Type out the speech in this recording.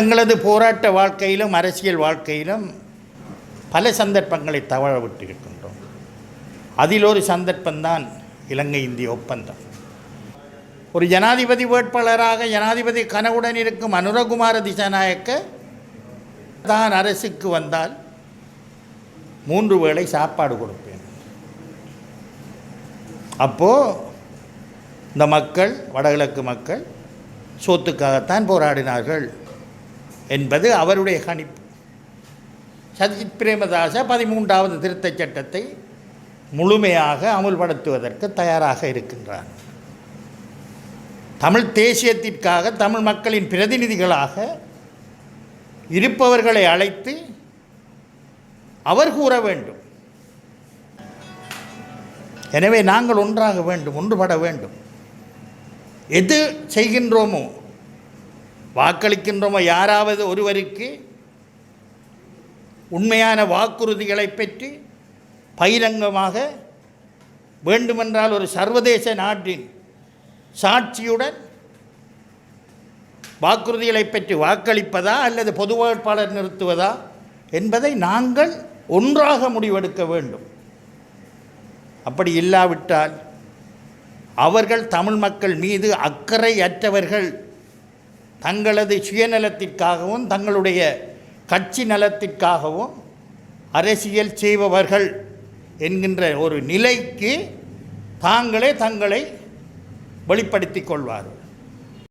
எங்களது போராட்ட வாழ்க்கையிலும் அரசியல் வாழ்க்கையிலும் பல சந்தர்ப்பங்களை தவழ விட்டிருக்கின்றோம் அதில் ஒரு சந்தர்ப்பம்தான் இலங்கை இந்திய ஒப்பந்தம். ஒரு ஜனாதிபதி வேட்பாளராக ஜனாதிபதி கனவுடன் இருக்கும் அனுரகுமார திசாநாயக்க தான் அரசுக்கு வந்தால் மூன்று வேளை சாப்பாடு கொடுப்பேன். அப்போது இந்த மக்கள் வடகிழக்கு மக்கள் சொத்துக்காகத்தான் போராடினார்கள். என்பது அவருடைய கணிப்பு. சஜித் பிரேமதாச பதிமூன்றாவது திருத்தச் சட்டத்தை முழுமையாக அமுல்படுத்துவதற்கு தயாராக இருக்கின்றார். தமிழ் தேசியத்திற்காக தமிழ் மக்களின் பிரதிநிதிகளாக இருப்பவர்களை அழைத்து அவர் கூற வேண்டும். எனவே நாங்கள் ஒன்றாக வேண்டும் ஒன்றுபட வேண்டும். எது செய்கின்றோமோ வாக்களிக்கின்றோமோ? யாராவது ஒருவருக்கு உண்மையான வாக்குறுதிகளை பெற்று பகிரங்கமாக வேண்டுமென்றால் ஒரு சர்வதேச நாட்டின் சாட்சியுடன் வாக்குறுதிகளை பெற்று வாக்களிப்பதா அல்லது பொது வேட்பாளர் நிறுத்துவதா என்பதை நாங்கள் ஒன்றாக முடிவெடுக்க வேண்டும். அப்படி இல்லாவிட்டால் அவர்கள் தமிழ் மக்கள் மீது அக்கறை அற்றவர்கள் தங்களது சுயநலத்திற்காகவும் தங்களுடைய கட்சி நலத்திற்காகவும் அரசியல் செய்பவர்கள் என்கின்ற ஒரு நிலைக்கு தாங்களே தங்களை வெளிப்படுத்திக் கொள்வார்கள்.